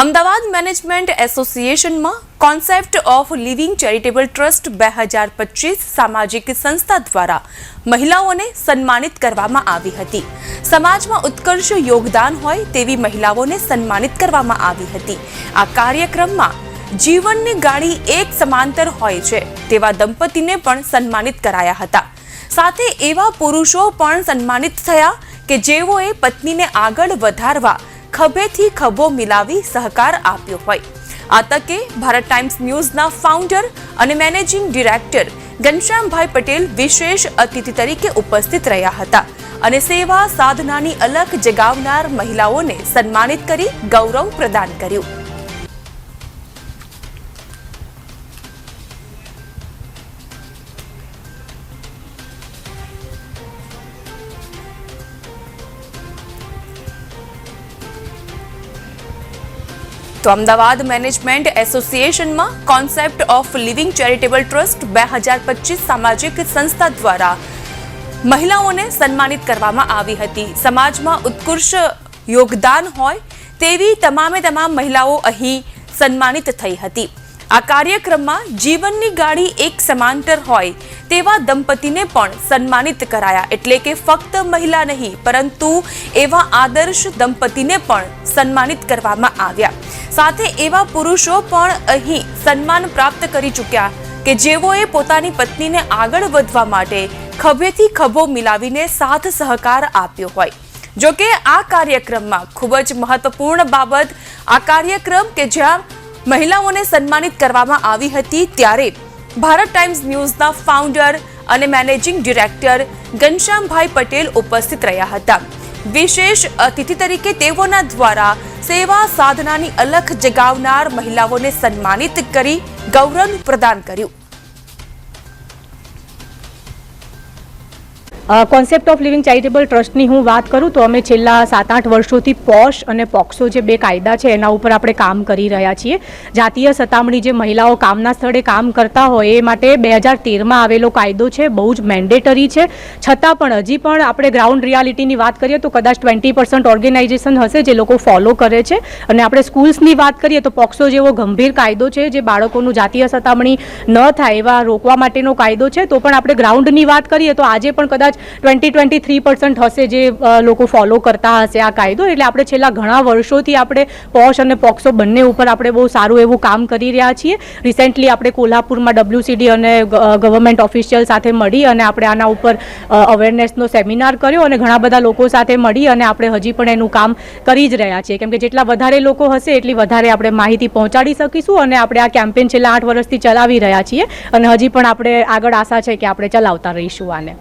Ahmedabad management એસોસિએશનમાં concept of living charitable trust બે હજાર પચીસ સામાજિક સંસ્થા દ્વારા મહિલાઓને સન્માનિત કરવામાં આવી હતી. સમાજમાં ઉત્કર્ષ યોગદાન હોય તેવી મહિલાઓને સન્માનિત કરવામાં આવી હતી. આ કાર્યક્રમમાં જીવનની ગાડી એક સમાંતર હોય છે તેવા દંપતીને પણ સન્માનિત કરાયા હતા. સાથે એવા પુરુષો પણ સન્માનિત થયા કે જેઓએ પત્નીને આગળ વધારવા ખભેથી ખભો મિલાવી સહકાર આપ્યો હોય. આ તકે ભારત ટાઈમ્સ ન્યૂઝના ફાઉન્ડર અને મેનેજિંગ ડિરેક્ટર ઘનશ્યામભાઈ પટેલ વિશેષ અતિથિ તરીકે ઉપસ્થિત રહ્યા હતા અને સેવા સાધનાની અલગ જગાવનાર મહિલાઓને સન્માનિત કરી ગૌરવ પ્રદાન કર્યું. તો Ahmedabad management એસોસિએશનમાં concept of living charitable trust બે હજાર પચીસ સામાજિક સંસ્થા દ્વારા મહિલાઓને સન્માનિત કરવામાં આવી હતી. સમાજમાં ઉત્કૃષ્ટ યોગદાન હોય તેવી તમામે તમામ મહિલાઓ અહીં સન્માનિત થઈ હતી. આ કાર્યક્રમમાં જીવનની ગાડી એક સમાંતર હોય તેવા દંપતીને પણ સન્માનિત કરાયા. એટલે કે ફક્ત મહિલા નહીં, પરંતુ એવા આદર્શ દંપતીને પણ સન્માનિત કરવામાં આવ્યા. સાથે એવા પુરુષો પણ અહીં સન્માન પ્રાપ્ત કરી ચૂક્યા કે જેઓએ પોતાની પત્નીને આગળ વધવા માટે ખભેથી ખભો મિલાવીને સાથ સહકાર આપ્યો હોય. જો કે આ કાર્યક્રમમાં ખૂબ જ મહત્વપૂર્ણ બાબત આ કાર્યક્રમ કે જ્યાં મહિલાઓને સન્માનિત કરવામાં આવી હતી ત્યારે ભારત ટાઈમ્સ ન્યૂઝના ફાઉન્ડર અને મેનેજિંગ ડિરેક્ટર ઘનશ્યામભાઈ પટેલ ઉપસ્થિત રહ્યા હતા. વિશેષ અતિથિ તરીકે તેઓના દ્વારા સેવા સાધનાની અલખ જગાવનાર મહિલાઓને સન્માનિત કરી ગૌરવ પ્રદાન કર્યું. કોન્સેપ્ટ ઓફ લિવિંગ ચેરિટેબલ ટ્રસ્ટની હું વાત કરું તો અમે છેલ્લા સાત આઠ વર્ષોથી પોશ અને પોક્સો જે બે કાયદા છે એના ઉપર આપણે કામ કરી રહ્યા છીએ. જાતીય સતામણી જે મહિલાઓ કામના સ્થળે કામ કરતા હોય એ માટે બે હજાર તેરમાં આવેલો કાયદો છે, બહુ જ મેન્ડેટરી છે. છતાં પણ હજી પણ આપણે ગ્રાઉન્ડ રિયાલિટીની વાત કરીએ તો કદાચ ટ્વેન્ટી પર્સન્ટ ઓર્ગેનાઇઝેશન હશે જે લોકો ફોલો કરે છે. અને આપણે સ્કૂલ્સની વાત કરીએ તો પોક્સો જેવો ગંભીર કાયદો છે જે બાળકોનું જાતીય સતામણી ન થાય એવા રોકવા માટેનો કાયદો છે. તો પણ આપણે ગ્રાઉન્ડની વાત કરીએ તો આજે પણ કદાચ ટ્વેન્ટી ટ્વેન્ટી થ્રી પર્સન્ટ હશે જે લોકો ફોલો કરતા હશે આ કાયદો. એટલે આપણે છેલ્લા ઘણા વર્ષોથી આપણે પોશ અને પોક્સો બંને ઉપર આપણે બહુ સારું એવું કામ કરી રહ્યા છીએ. રિસેન્ટલી આપણે કોલ્હાપુરમાં ડબ્લ્યુસીડી અને ગવર્મેન્ટ ઓફિશિયલ સાથે મળી અને આપણે આના ઉપર અવેરનેસનો સેમિનાર કર્યો અને ઘણા બધા લોકો સાથે મળી અને આપણે હજી પણ એનું કામ કરી જ રહ્યા છીએ. કેમ કે જેટલા વધારે લોકો હશે એટલી વધારે આપણે માહિતી પહોંચાડી શકીશું અને આપણે આ કેમ્પેન છેલ્લા આઠ વર્ષથી ચલાવી રહ્યા છીએ અને હજી પણ આપણે આગળ આશા છે કે આપણે ચલાવતા રહીશું આને.